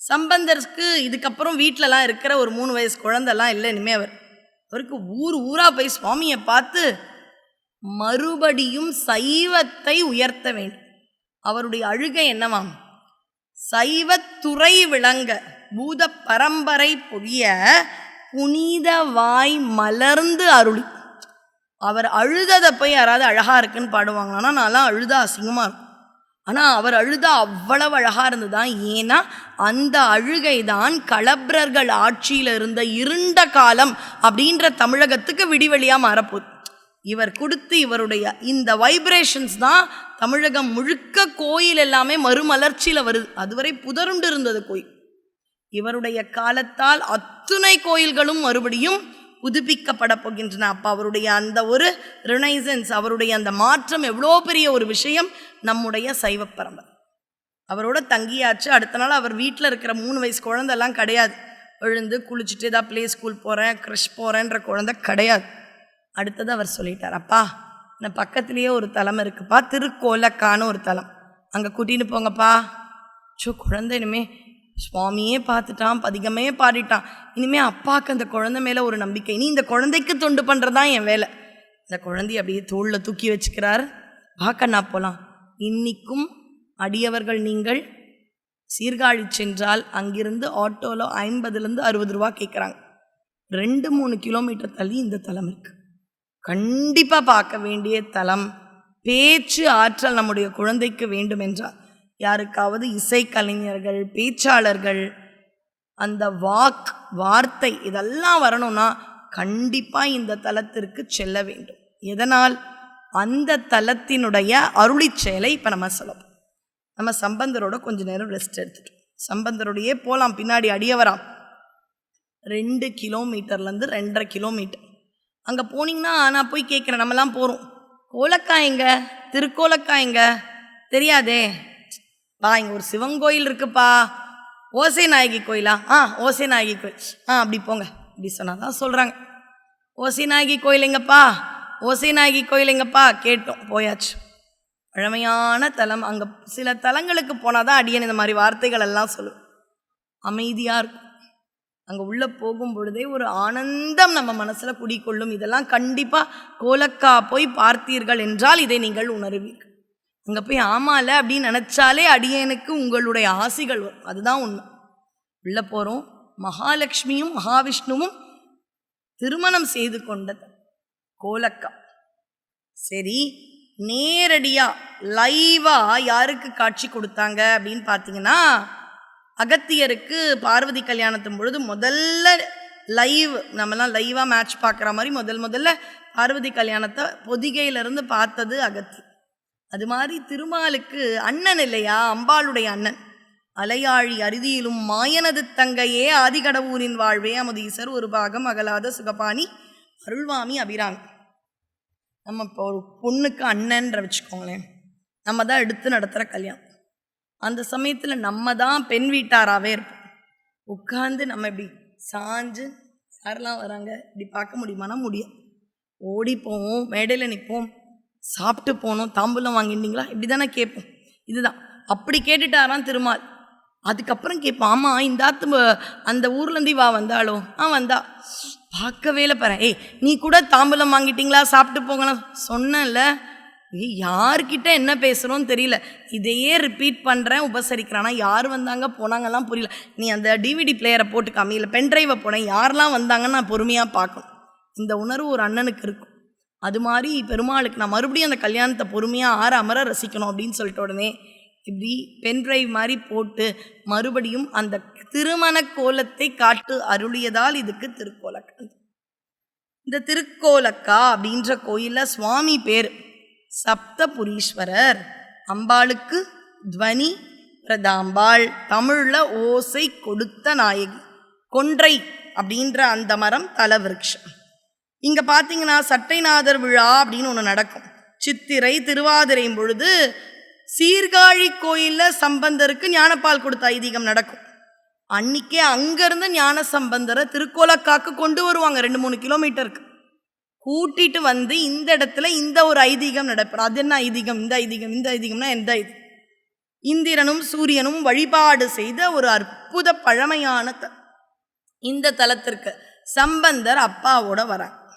சம்பந்தருக்கு இதுக்கப்புறம் வீட்டிலலாம் இருக்கிற ஒரு மூணு வயசு குழந்தெல்லாம் இல்லை இனிமே அவர். அவருக்கு ஊர் ஊராக போய் சுவாமியை பார்த்து மறுபடியும் சைவத்தை உயர்த்த வேண்டும். அவருடைய அழுகை என்னவாம்? சைவத்துறை விளங்க பூத பரம்பரை பொழிய புனித வாய் மலர்ந்து அருளி. அவர் அழுததை போய் யாராவது அழகா இருக்குன்னு பாடுவாங்களான்னா நான்லாம் அழுத அசிங்கமாக இருக்கும். ஆனால் அவர் அழுதா அவ்வளவு அழகாக இருந்ததுதான் ஏன்னா அந்த அழுகை தான் களப்ரர்கள் ஆட்சியில் இருந்த இருண்ட காலம் அப்படின்ற தமிழகத்துக்கு விடிவெளியாக மாறப்போகுது இவர் கொடுத்து இவருடைய இந்த வைப்ரேஷன்ஸ் தான் தமிழகம் முழுக்க கோயில் எல்லாமே மறுமலர்ச்சியில் வருது. அதுவரை புதருண்டு இருந்தது கோயில். இவருடைய காலத்தால் அத்துணை கோயில்களும் மறுபடியும் புதுப்பிக்கப்பட போகின்றன அப்போ அவருடைய அந்த ஒரு ரினைசன்ஸ் அவருடைய அந்த மாற்றம் எவ்வளோ பெரிய ஒரு விஷயம்? நம்முடைய சைவ பரம்பரை. அவரோட தங்கியாச்சு. அடுத்த நாள் அவர் வீட்டில் இருக்கிற மூணு வயசு குழந்தெல்லாம் கிடையாது. எழுந்து குளிச்சுட்டு ஏதாவது ப்ளே ஸ்கூல் போகிறேன் க்ரஷ் போகிறேன்ற குழந்த கிடையாது. அடுத்தது அவர் சொல்லிட்டார் அப்பா இந்த பக்கத்துலேயே ஒரு தலம் இருக்குப்பா திருக்கோலக்கான்னு ஒரு தலம். அங்கே கூட்டின்னு போங்கப்பா. சோ குழந்தை இனிமே சுவாமியே பார்த்துட்டான் பதிகமே பாடிட்டான். இனிமேல் அப்பாவுக்கு அந்த குழந்தை மேலே ஒரு நம்பிக்கை. இனி இந்த குழந்தைக்கு தொண்டு பண்ணுறதான் என் வேலை. இந்த குழந்தைய அப்படியே தோளில் தூக்கி வச்சுக்கிறார். வாக்கண்ணா போகலாம் இன்றைக்கும் அடியவர்கள் நீங்கள் சீர்காழி சென்றால் அங்கிருந்து ஆட்டோவில் ஐம்பதுலேருந்து அறுபது ரூபா கேட்குறாங்க ரெண்டு மூணு கிலோமீட்டர் தள்ளி இந்த தலம் இருக்கு. கண்டிப்பாக பார்க்க வேண்டிய தலம். பேச்சு ஆற்றல் நம்முடைய குழந்தைக்கு வேண்டும் என்றால் யாருக்காவது இசைக்கலைஞர்கள் பேச்சாளர்கள் அந்த வாக் வார்த்தை இதெல்லாம் வரணும்னா கண்டிப்பாக இந்த தலத்திற்கு செல்ல வேண்டும். எதனால்? அந்த தலத்தினுடைய அருளி செயலை இப்போ நம்ம சொல்லப்போம் நம்ம சம்பந்தரோட கொஞ்ச நேரம் ரெஸ்ட் எடுத்துட்டோம் சம்பந்தரோடையே போகலாம் பின்னாடி அடியவராம் ரெண்டு கிலோமீட்டர்லேருந்து ரெண்டரை கிலோமீட்டர். அங்கே போனீங்கன்னா நான் போய் கேட்குறேன் நம்மலாம் போகிறோம் கோலக்காய் எங்க? திருக்கோலக்காய் எங்க? தெரியாதே. பா இங்கே ஒரு சிவன் கோயில் இருக்குப்பா. ஓசை நாயகி கோயிலா? ஆ ஓசை நாயகி கோயில். ஆ அப்படி போங்க. இப்படி சொன்னால் தான் சொல்கிறாங்க ஓசை நாயகி கோயில் எங்கப்பா? ஓசை நாயகி கோயில் எங்கப்பா? கேட்டோம் போயாச்சு. பழமையான தலம். அங்கே சில தலங்களுக்கு போனால் தான் அடியன் இந்த மாதிரி வார்த்தைகள் எல்லாம் சொல்லுவேன் அமைதியாக இருக்கும். அங்கே உள்ளே போகும் பொழுதே ஒரு ஆனந்தம் நம்ம மனசில் குடிக்கொள்ளும் இதெல்லாம் கண்டிப்பாக கோலக்கா போய் பார்த்தீர்கள் என்றால் இதை நீங்கள் உணருவீர்கள். அங்கே போய் ஆமால அப்படின்னு நினச்சாலே அடியனுக்கு உங்களுடைய ஆசிகள் வரும். அதுதான் உண்மை. உள்ளே போகிறோம் மகாலட்சுமியும் மகாவிஷ்ணுவும் திருமணம் செய்து கொண்டது. கோலக்கா. சரி நேரடியாக லைவாக யாருக்கு காட்சி கொடுத்தாங்க அப்படின்னு பார்த்தீங்கன்னா அகத்தியருக்கு பார்வதி கல்யாணத்தின் பொழுது முதல்ல லைவ் நம்மலாம் லைவாக மேட்ச் பார்க்குற மாதிரி முதல் முதல்ல பார்வதி கல்யாணத்தை பொதிகையிலேருந்து பார்த்தது அகத்தி அது மாதிரி திருமாலுக்கு அண்ணன் இல்லையா? அம்பாளுடைய அண்ணன். அலையாழி அருதியிலும் மாயனது தங்கையே ஆதிகடவூரின் வாழ்வே அமுதீசர் ஒரு பாகம் அகலாத சுகபாணி அருள்வாமி அபிராமி. நம்ம இப்போ ஒரு பொண்ணுக்கு அண்ணன்ற வச்சுக்கோங்களேன். நம்ம தான் எடுத்து நடத்துகிற கல்யாணம். அந்த சமயத்தில் நம்ம தான் பெண் வீட்டாராகவே இருப்போம். உட்காந்து நம்ம இப்படி சாஞ்சு யாரெல்லாம் வராங்க? இப்படி பார்க்க முடியுமானா முடியும். ஓடிப்போம் மேடையில் நிற்போம் சாப்பிட்டு போனோம் தாம்பூலம் வாங்கிட்டீங்களா இப்படி தானே கேட்போம். இதுதான். அப்படி கேட்டுட்டாராம் திருமால். அதுக்கப்புறம் கேட்போம் ஆமாம் இந்த ஆத்து அந்த ஊர்லேருந்து வா வந்தாளோ? ஆ வந்தா. பார்க்கவே இல்லை பாரு. ஏய் நீ கூட தாம்பூலம் வாங்கிட்டீங்களா? சாப்பிட்டு போங்கலாம் சொன்னேன்ல. ஏய் யார்கிட்ட என்ன பேசுகிறோன்னு தெரியல. இதையே ரிப்பீட் பண்ணுறேன் உபசரிக்கிறேன். ஆனால் யார் வந்தாங்க போனாங்கலாம் புரியல. நீ அந்த டிவிடி பிளேயரை போட்டு காமி இல்லை பென்ட்ரைவை போனேன் யாரெல்லாம் வந்தாங்கன்னு நான் பொறுமையாக பார்க்கணும். இந்த உணர்வு ஒரு அண்ணனுக்கு இருக்கும். அது மாதிரி பெருமாளுக்கு நான் மறுபடியும் அந்த கல்யாணத்தை பொறுமையாக ஆற அமர ரசிக்கணும் அப்படின்னு சொல்லிட்ட உடனே இப்படி பென்ட்ரைவ் மாதிரி போட்டு மறுபடியும் அந்த திருமண கோலத்தை காட்டு அருளியதால் இதுக்கு திருக்கோலக்கா இந்த திருக்கோலக்கா அப்படின்ற கோயிலில் சுவாமி பேர் சப்தபுரீஸ்வரர். அம்பாளுக்கு துவனி பிரதாம்பாள் தமிழில் ஓசை கொடுத்த நாயகி. கொன்றை அப்படின்ற அந்த மரம் தலவிருட்சம் இங்கே பார்த்தீங்கன்னா சட்டைநாதர் விழா அப்படின்னு ஒன்று நடக்கும். சித்திரை திருவாதிரையும் பொழுது சீர்காழி கோயிலில் சம்பந்தருக்கு ஞானப்பால் கொடுத்த ஐதீகம் நடக்கும். அன்னைக்கே அங்கேருந்து ஞான சம்பந்தரை திருக்கோலக்காக்கு கொண்டு வருவாங்க ரெண்டு மூணு கிலோமீட்டருக்கு. கூட்டிட்டு வந்து இந்த இடத்துல இந்த ஒரு ஐதீகம் நடப்படும் அது என்ன ஐதீகம் இந்த ஐதீகம் இந்த ஐதீகம்னா எந்த இது இந்திரனும் சூரியனும் வழிபாடு செய்த ஒரு அற்புத பழமையான த இந்த தலத்திற்கு சம்பந்தர் அப்பாவோட வராங்க.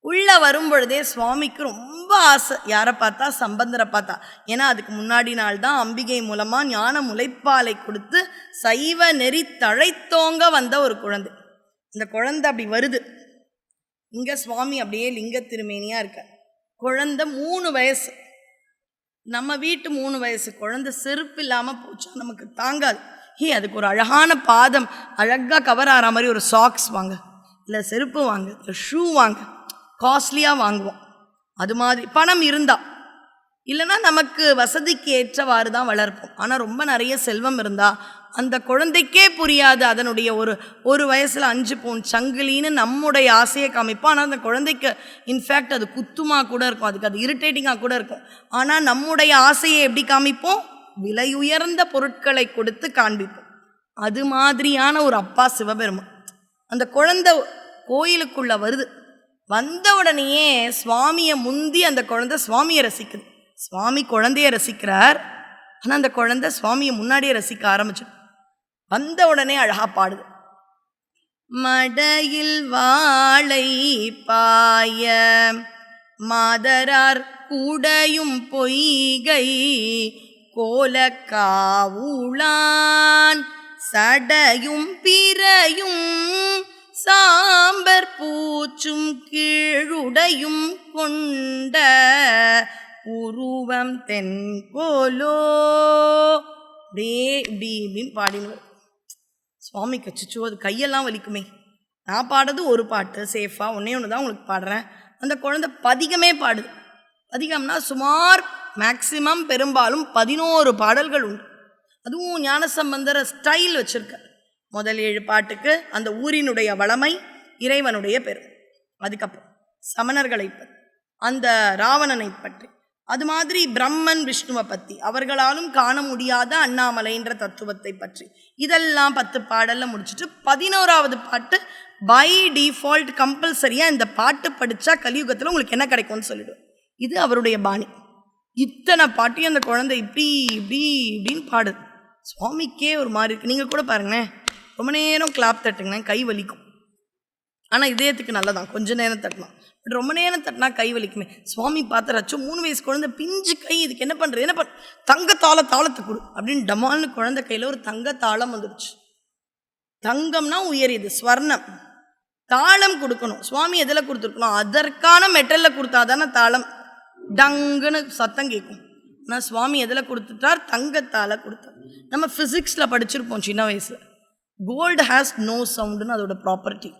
உள்ளே வரும்பொழுதே சுவாமிக்கு ரொம்ப ஆசை. யாரை பார்த்தா? சம்பந்தரை பார்த்தா. ஏன்னா அதுக்கு முன்னாடி நாள் தான் அம்பிகை மூலமாக ஞான முளைப்பாலை கொடுத்து சைவ நெறி தழைத்தோங்க வந்த ஒரு குழந்தை. இந்த குழந்தை அப்படி வருது. இங்கே சுவாமி அப்படியே லிங்க திருமேனியாக இருக்க குழந்தை மூணு வயசு. நம்ம வீட்டு மூணு வயசு. குழந்தை செருப்பு இல்லாமல் போச்சா? நமக்கு தாங்காது. ஹே அதுக்கு ஒரு அழகான பாதம். அழகாக கவர் ஆகிற மாதிரி ஒரு சாக்ஸ் வாங்க. இல்லை செருப்பு வாங்க. ஷூ வாங்க. காஸ்ட்லியாக வாங்குவோம். அது மாதிரி பணம் இருந்தால் இல்லைன்னா நமக்கு வசதிக்கு ஏற்றவாறு தான் வளர்ப்போம். ஆனால் ரொம்ப நிறைய செல்வம் இருந்தால் அந்த குழந்தைக்கே புரியாது அதனுடைய ஒரு ஒரு வயசில் அஞ்சு பவுன் சங்கிலின்னு நம்முடைய ஆசையை காமிப்போம். ஆனால் அந்த குழந்தைக்கு இன்ஃபேக்ட் அது குத்துமாக கூட இருக்கும். அதுக்கு அது இரிட்டேட்டிங்காக கூட இருக்கும். ஆனால் நம்முடைய ஆசையை எப்படி காமிப்போம்? விலை உயர்ந்த பொருட்களை கொடுத்து காண்பிப்போம். அது மாதிரியான ஒரு அப்பா சிவபெருமான். அந்த குழந்தை கோயிலுக்குள்ளே வருது. வந்த உடனேயே சுவாமியை முந்தி அந்த குழந்தை சுவாமியை ரசிக்குது. சுவாமி குழந்தைய ரசிக்கிறார். ஆனால் அந்த குழந்தை சுவாமியை முன்னாடியே ரசிக்க ஆரம்பிச்சு வந்த உடனே அழகா பாடுது. மடையில் வாழை பாய மாதரார் கூடையும் பொய்கை கோலக்காவுளான் சடையும் பிறையும் சாம்பர் பூச்சும் கீழுடையும் கொண்ட உருவம் தென்கோலோ. அப்படியே இப்படி இப்படின்னு பாடினவர் சுவாமிக்கு அச்சோ அது கையெல்லாம் வலிக்குமே. நான் பாடுறது ஒரு பாட்டு சேஃபாக ஒன்றே ஒன்று தான் உங்களுக்கு பாடுறேன். அந்த குழந்தை பதிகமே பாடுது. பதிகம்னா சுமார் மேக்சிமம் பெரும்பாலும் பதினோரு பாடல்கள் உண்டு. அதுவும் ஞானசம்பந்தர ஸ்டைல் வச்சுருக்கேன் முதல் ஏழு பாட்டுக்கு அந்த ஊரினுடைய வளமை இறைவனுடைய பெரும். அதுக்கப்புறம் சமணர்களை பற்றி அந்த ராவணனை பற்றி அது மாதிரி பிரம்மன் விஷ்ணுவை பற்றி அவர்களாலும் காண முடியாத அண்ணாமலைன்ற தத்துவத்தை பற்றி இதெல்லாம் பத்து பாடலில் முடிச்சுட்டு பதினோராவது பாட்டு பை டிஃபால்ட் கம்பல்சரியாக இந்த பாட்டு படித்தா கலியுகத்தில் உங்களுக்கு என்ன கிடைக்கும்னு சொல்லிடுவேன். இது அவருடைய பாணி. இத்தனை பாட்டையும் அந்த குழந்தை இப்படி இப்படி இப்படின்னு பாடுது. சுவாமிக்கே ஒரு மாதிரி இருக்குது நீங்கள் கூட பாருங்களேன். ரொம்ப நேரம் கிளாப் தட்டுங்களேன் கை வலிக்கும். ஆனால் இதயத்துக்கு நல்லதான். கொஞ்ச நேரம் தட்டலாம். பட் ரொம்ப நேரம் தட்டினா கை வலிக்குமே. சுவாமி பார்த்து மூணு வயசு குழந்தை பிஞ்சு கை இதுக்கு என்ன பண்ணுறது என்ன பண்ண தங்கத்தாள தாளத்தை கொடு. அப்படின்னு டமால்னு குழந்தை கையில் ஒரு தங்க தாளம் வந்துடுச்சு தங்கம்னா உயரியது ஸ்வர்ணம். தாளம் கொடுக்கணும். சுவாமி எதில் கொடுத்துருக்கணும்? அதற்கான மெட்டலில் கொடுத்தா தானே தாளம். டங்குன்னு சத்தம் கேட்கும். ஆனால் சுவாமி எதில் கொடுத்துட்டார்? தங்கத்தால் கொடுத்தார். நம்ம ஃபிசிக்ஸில் படிச்சிருப்போம் சின்ன வயசில். கோல்டு ஹேஸ் நோ சவுண்டுன்னு அதோட ப்ராப்பர்ட்டி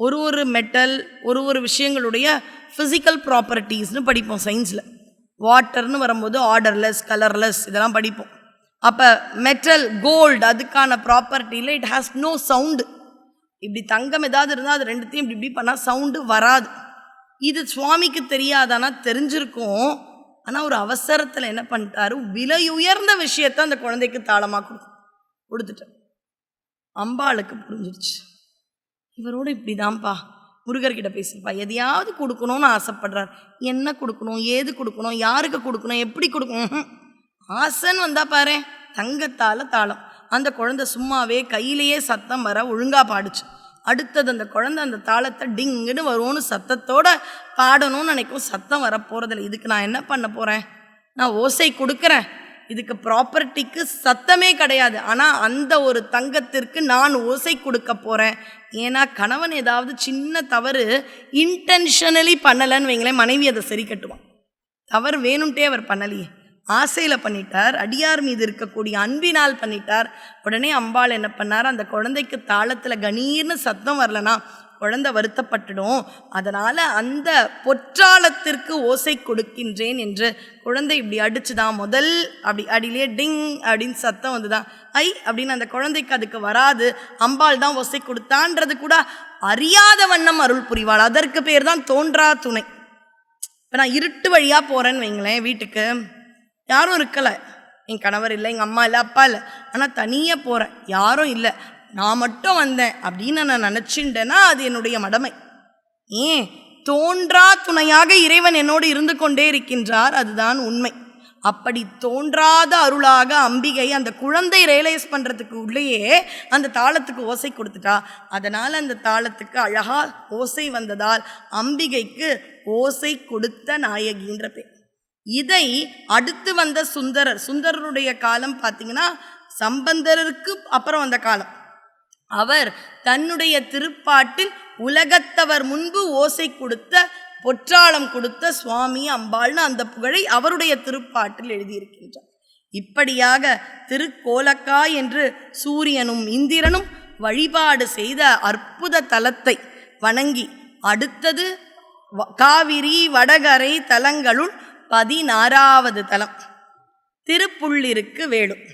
ஒரு ஒரு மெட்டல் ஒரு ஒரு விஷயங்களுடைய ஃபிசிக்கல் ப்ராப்பர்ட்டிஸ்னு படிப்போம் சயின்ஸில் வாட்டர்னு வரும்போது ஆர்டர்லெஸ் கலர்லெஸ் இதெல்லாம் படிப்போம். அப்போ மெட்டல் கோல்டு அதுக்கான ப்ராப்பர்ட்டியில் இட் ஹாஸ் நோ சவுண்டு இப்படி தங்கம் ஏதாவது இருந்தால் அது ரெண்டுத்தையும் இப்படி இப்படி பண்ணால் சவுண்டு வராது. இது சுவாமிக்கு தெரியாதானா? தெரிஞ்சிருக்கும். ஆனால் ஒரு அவசரத்தில் என்ன பண்ணிட்டாரு? விலை உயர்ந்த விஷயத்த அந்த குழந்தைக்கு தாளமாக கொடுக்கும் கொடுத்துட்டேன் அம்பாளுக்கு புரிஞ்சிருச்சு. இவரோட இப்படிதான்ப்பா. முருகர்கிட்ட பேசியிருப்பா எதையாவது கொடுக்கணும்னு ஆசைப்படுறார். என்ன கொடுக்கணும்? ஏது கொடுக்கணும்? யாருக்கு கொடுக்கணும்? எப்படி கொடுக்கணும்? ஆசைன்னு வந்தா பாரு. தங்கத்தால் தாளம். அந்த குழந்தை சும்மாவே கையிலேயே சத்தம் வர ஒழுங்கா பாடுச்சு. அடுத்தது அந்த குழந்தை அந்த தாளத்தை டிங்குன்னு வரும்னு சத்தத்தோட பாடணும்னு நினைக்கும். சத்தம் வர போகிறதில்ல இதுக்கு நான் என்ன பண்ண போகிறேன் நான் ஓசை கொடுக்குறேன். இதுக்கு ப்ராப்பர்ட்டிக்கு சத்தமே கிடையாது. ஆனால் அந்த ஒரு தங்கத்திற்கு நான் ஓசை கொடுக்க போகிறேன் ஏன்னா கணவன் ஏதாவது சின்ன தவறு இன்டென்ஷனலி பண்ணலைன்னு வைங்களேன் மனைவி அதை சரி கட்டுவான். தவறு வேணும்ட்டே அவர் பண்ணலையே. ஆசையில் பண்ணிட்டார் அடியார் மீது இருக்கக்கூடிய அன்பினால் பண்ணிட்டார். உடனே அம்பாள் என்ன பண்ணார் அந்த குழந்தைக்கு தாளத்தில் கணீர்னு சத்தம் வரலனா குழந்தை வருத்தப்பட்டுடும். அதனால் அந்த பொற்றாளத்திற்கு ஓசை கொடுக்கின்றேன் என்று குழந்தை இப்படி அடிச்சுதான் முதல் அப்படி அடியிலே டிங் அப்படின்னு சத்தம் வந்துதான் ஐ அப்படின்னு அந்த குழந்தைக்கு அதுக்கு வராது. அம்பாள் தான் ஓசை கொடுத்தான்றது கூட அறியாத வண்ணம் அருள் புரிவாள். அதற்கு பேர் தான் தோன்றா துணை. இப்போ நான் இருட்டு வழியாக போகிறேன்னு வைங்களேன் வீட்டுக்கு. யாரும் இருக்கலை. என் கணவர் இல்லை எங்கள் அம்மா இல்லை அப்பா இல்லை. ஆனால் தனியாக போகிறேன் யாரும் இல்லை. நான் மட்டும் வந்தேன் அப்படின்னு நான் நினச்சிண்டேன்னா அது என்னுடைய மடமை. ஏன்? தோன்றா துணையாக இறைவன் என்னோடு இருந்து கொண்டே இருக்கின்றார் அதுதான் உண்மை. அப்படி தோன்றாத அருளாக அம்பிகை அந்த குழந்தை ரியலைஸ் பண்ணுறதுக்கு உள்ளேயே அந்த தாளத்துக்கு ஓசை கொடுத்துட்டா. அதனால் அந்த தாளத்துக்கு அழகா ஓசை வந்ததால் அம்பிகைக்கு ஓசை கொடுத்த நாயகின்ற பேர். இதை அடுத்து வந்த சுந்தரர் சுந்தரருடைய காலம் பார்த்தீங்கன்னா சம்பந்தருக்கு அப்புறம் வந்த காலம். அவர் தன்னுடைய திருப்பாட்டில் உலகத்தவர் முன்பு ஓசை கொடுத்த பொற்றாளம் கொடுத்த சுவாமி அம்பாள்னு அந்த புகழை அவருடைய திருப்பாட்டில் எழுதியிருக்கின்றார். இப்படியாக திருக்கோலக்கா என்று சூரியனும் இந்திரனும் வழிபாடு செய்த அற்புத தலத்தை வணங்கி அடுத்தது வ- காவிரி வடகரை தலங்களுள் பதினாறாவது தலம் திருப்புள்ளிருக்கு வேடும்